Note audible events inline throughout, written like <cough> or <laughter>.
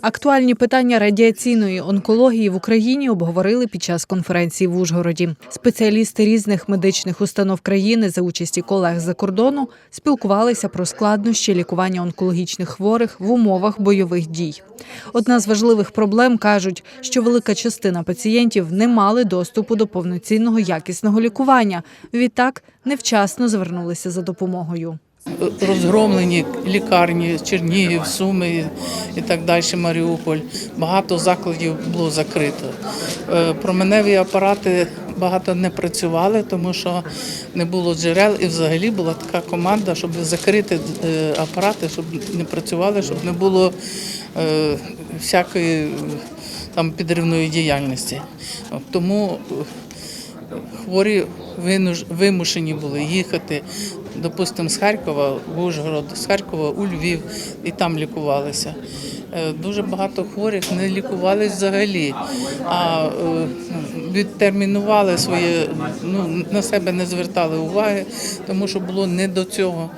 Актуальні питання радіаційної онкології в Україні обговорили під час конференції в Ужгороді. Спеціалісти різних медичних установ країни за участі колег за кордону спілкувалися про складнощі лікування онкологічних хворих в умовах бойових дій. Одна з важливих проблем кажуть, що велика частина пацієнтів не мали доступу до повноцінного якісного лікування. Відтак невчасно звернулися за допомогою. Розгромлені лікарні Чернігів, Суми і так далі, Маріуполь. Багато закладів було закрито. Е, Променеві апарати багато не працювали, тому що не було джерел, і взагалі була така команда, щоб закрити е, апарати, щоб не працювали, щоб не було е, всякої там підривної діяльності. Тому хворі вимушені були їхати, допустимо, з Харкова в Ужгород, з Харкова у Львів і там лікувалися. Е, Дуже багато хворих не лікувались взагалі, а е, відтермінували своє, ну, на себе не звертали уваги, тому що було не до цього.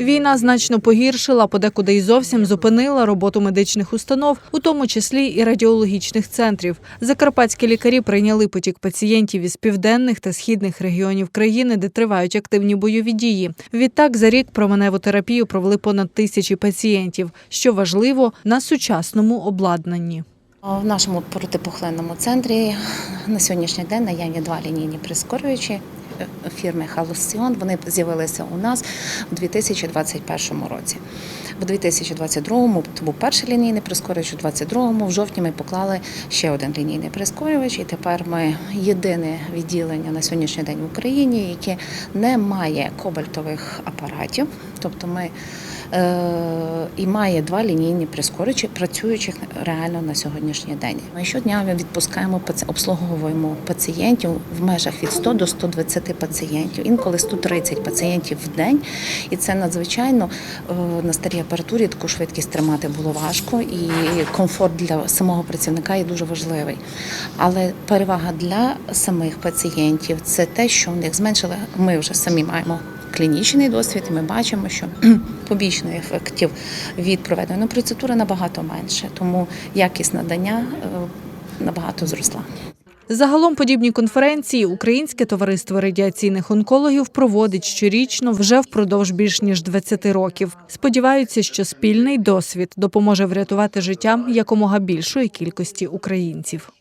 Війна значно погіршила, подекуди й зовсім зупинила роботу медичних установ, у тому числі і радіологічних центрів. Закарпатські лікарі прийняли потік пацієнтів із південних та східних регіонів країни, де тривають активні бойові дії. Відтак за рік променеву терапію провели понад тисячі пацієнтів, що важливо на сучасному обладнанні. В нашому протипухлинному центрі на сьогоднішній день наявні два лінійні прискорювачі е, фірми Халусіон. Вони з'явилися у нас у 2021 році. У 2022-му це був перший лінійний прискорювач, у 2022-му в жовтні ми поклали ще один лінійний прискорювач, і тепер ми єдине відділення на сьогоднішній день в Україні, яке не має кобальтових апаратів. Тобто ми е, і має два лінійні прискорювачі, працюючих реально на сьогоднішній день. Ми щодня відпускаємо обслуговуємо пацієнтів в межах від 100 до 120 пацієнтів, інколи 130 пацієнтів в день. І це надзвичайно е, на старій апаратурі таку швидкість тримати було важко, і комфорт для самого працівника є дуже важливий. Але перевага для самих пацієнтів це те, що в них зменшили. Ми вже самі маємо клінічний досвід, і ми бачимо, що <clears throat> побічних ефектів від проведеної процедури набагато менше, тому якість надання е, набагато зросла. Загалом подібні конференції Українське товариство радіаційних онкологів проводить щорічно вже впродовж більш ніж 20 років. Сподіваються, що спільний досвід допоможе врятувати життя якомога більшої кількості українців.